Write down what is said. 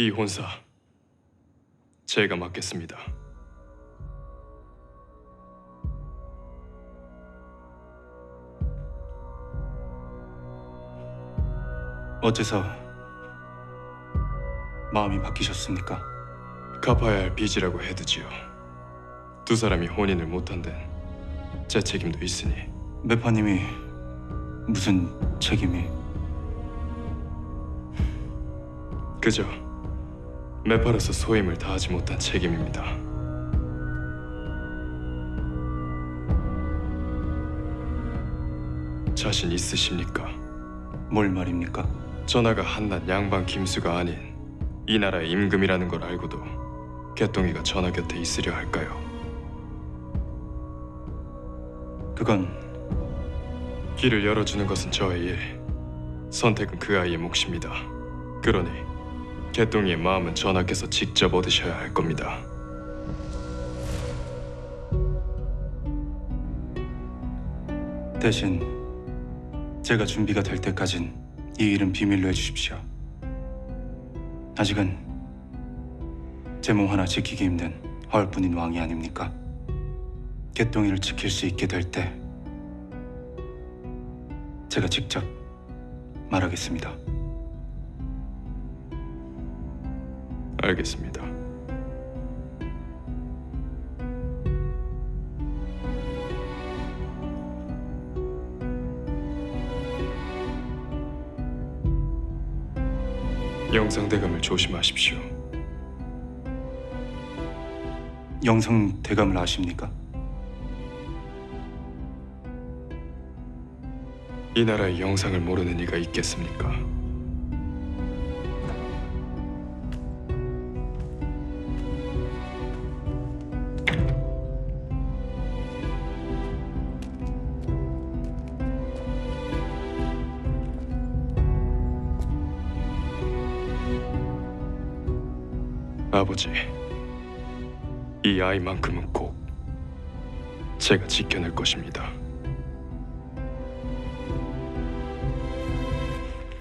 이 혼사 제가 맡겠습니다. 어째서 마음이 바뀌셨습니까? 갚아야 할 빚이라고 해두지요. 두 사람이 혼인을 못한 데는 제 책임도 있으니 매파님이 무슨 책임이? 그저 매파로서 소임을 다하지 못한 책임입니다. 자신 있으십니까? 뭘 말입니까? 전하가 한낱 양반 김수가 아닌 이 나라의 임금이라는 걸 알고도 개똥이가 전하 곁에 있으려 할까요? 그건 길을 열어주는 것은 저의 일, 선택은 그 아이의 몫입니다. 그러니 개똥이의 마음은 전하께서 직접 얻으셔야 할 겁니다. 대신 제가 준비가 될 때까진 이 일은 비밀로 해주십시오. 아직은 제 몸 하나 지키기 힘든 허울뿐인 왕이 아닙니까? 개똥이를 지킬 수 있게 될 때 제가 직접 말하겠습니다. 알겠습니다. 영상대감을 조심하십시오. 영성 대감을 아십니까? 이 나라의 영상을 모르는 이가 있겠습니까? 아버지, 이 아이만큼은 꼭 제가 지켜낼 것입니다.